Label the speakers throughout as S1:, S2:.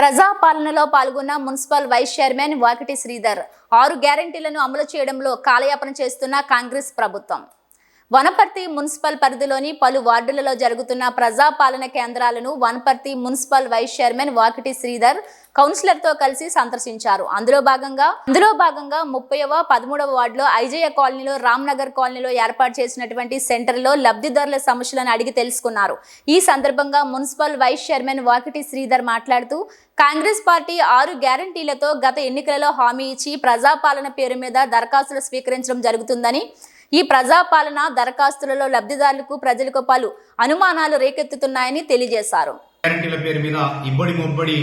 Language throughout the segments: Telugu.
S1: ప్రజాపాలనలో పాల్గొన్న municipal vice chairman Vakiti Sridhar ఆరు గ్యారంటీలను అమలు చేయడంలో కాలయాపన చేస్తున్న కాంగ్రెస్ ప్రభుత్వం. వనపర్తి మున్సిపల్ పరిధిలోని పలు వార్డులలో జరుగుతున్న ప్రజాపాలన కేంద్రాలను Wanaparthy municipal vice chairman Vakiti Sridhar కౌన్సిలర్తో కలిసి సందర్శించారు. అందులో భాగంగా అందులో భాగంగా ముప్పైవ పదమూడవ వార్డులో ఐజయ కాలనీలో రామ్నగర్ కాలనీలో ఏర్పాటు చేసినటువంటి సెంటర్లో లబ్ధిదారుల సమస్యలను అడిగి తెలుసుకున్నారు. ఈ సందర్భంగా municipal vice chairman Vakiti Sridhar మాట్లాడుతూ కాంగ్రెస్ పార్టీ ఆరు గ్యారంటీలతో గత ఎన్నికలలో హామీ ఇచ్చి ప్రజాపాలన పేరు మీద దరఖాస్తులు స్వీకరించడం జరుగుతుందని ఈ ప్రజాపాలన దరఖాస్తులలో లబ్ధిదారులకు ప్రజలకు పలు అనుమానాలు రేకెత్తుతున్నాయని తెలియజేశారు.
S2: గ్యారంటీల పేరు మీద ఇబ్బడి ముబ్బడి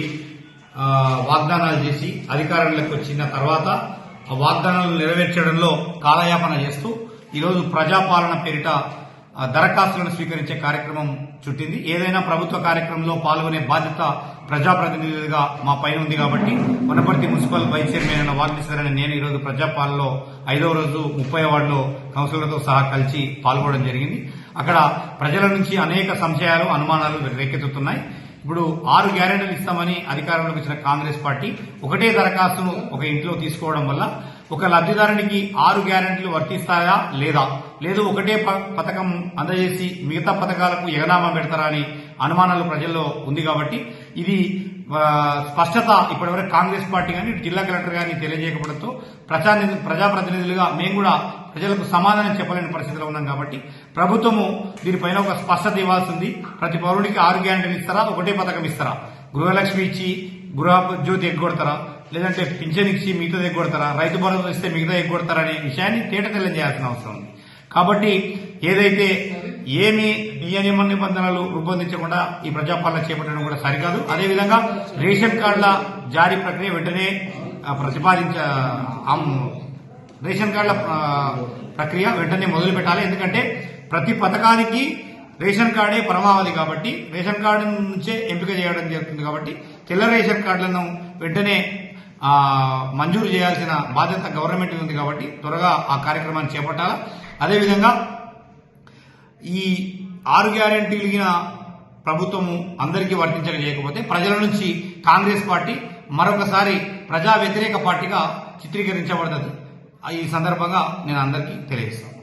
S2: వాగ్దానాలు చేసి అధికారంలోకి వచ్చిన తర్వాత ఆ వాగ్దానాలు నెరవేర్చడంలో కాలయాపన చేస్తూ ఈరోజు ప్రజాపాలన పేరిట దరఖాస్తులను స్వీకరించే కార్యక్రమం చుట్టింది. ఏదైనా ప్రభుత్వ కార్యక్రమంలో పాల్గొనే బాధ్యత ప్రజాప్రతినిధులుగా మా పైన ఉంది కాబట్టి వనపర్తి మున్సిపల్ వైస్ చైర్మన్ అయిన వాగ్నేశ్వరని నేను ఈరోజు ప్రజాపాలనలో ఐదవ రోజు ముప్పై వార్డులో కౌన్సిలర్తో సహా కలిసి పాల్గొనడం జరిగింది. అక్కడ ప్రజల నుంచి అనేక సంశయాలు అనుమానాలు రేకెత్తుతున్నాయి. ఇప్పుడు ఆరు గ్యారెంటీలు ఇస్తామని అధికారంలోకి వచ్చిన కాంగ్రెస్ పార్టీ ఒకటే దరఖాస్తును ఒక ఇంట్లో తీసుకోవడం వల్ల ఒక లబ్ధిదారునికి ఆరు గ్యారెంటీలు వర్తిస్తాయా లేదా? లేదు ఒకటే ప- పథకం అందజేసి మిగతా పథకాలకు ఎగనామా పెడతారా అని అనుమానాలు ప్రజల్లో ఉంది కాబట్టి ఇది స్పష్టత ఇప్పటివరకు కాంగ్రెస్ పార్టీ కానీ జిల్లా కలెక్టర్ కానీ తెలియజేయకపోవడంతో ప్రజా ప్రజాప్రతినిధులుగా మేము కూడా ప్రజలకు సమాధానం చెప్పలేని పరిస్థితిలో ఉన్నాం కాబట్టి ప్రభుత్వము దీనిపైన ఒక స్పష్టత ఇవ్వాల్సింది. ప్రతి పౌరుడికి ఆరు గ్యారెంటీలు ఇస్తారా? ఒకటే పథకం ఇస్తారా? గృహలక్ష్మి ఇచ్చి గృహ జ్యోతి ఎగ్గొడతారా? లేదంటే పింఛన్ ఇచ్చి మిగతా ఎగ్గొడతారా? రైతు భరోసా ఇస్తే మిగతా ఎగ్గొడతారా అనే విషయాన్ని తేట తెల్లం చేయాల్సిన అవసరం ఉంది. కాబట్టి ఏదైతే ఏమి నియమ నిబంధనలు రూపొందించకుండా ఈ ప్రజాపాలన చేపట్టడం కూడా సరికాదు. అదేవిధంగా రేషన్ కార్డుల జారీ ప్రక్రియ వెంటనే ప్రతిపాదించ రేషన్ కార్డుల ప్రక్రియ వెంటనే మొదలు పెట్టాలి. ఎందుకంటే ప్రతి పథకానికి రేషన్ కార్డే పరమావధి కాబట్టి రేషన్ కార్డు నుంచే ఎంపిక చేయడం జరుగుతుంది కాబట్టి తెల్ల రేషన్ కార్డులను వెంటనే మంజూరు చేయాల్సిన బాధ్యత గవర్నమెంట్ ఉంది కాబట్టి త్వరగా ఆ కార్యక్రమాన్ని చేపట్టాలి. అదేవిధంగా ఈ ఆరు గ్యారెంటీలిగిన ప్రభుత్వము అందరికీ వర్తించక చేయకపోతే ప్రజల నుంచి కాంగ్రెస్ పార్టీ మరొకసారి ప్రజా వ్యతిరేక పార్టీగా చిత్రీకరించబడుతుంది. ఈ సందర్భంగా నేను అందరికీ తెలియజేస్తాను.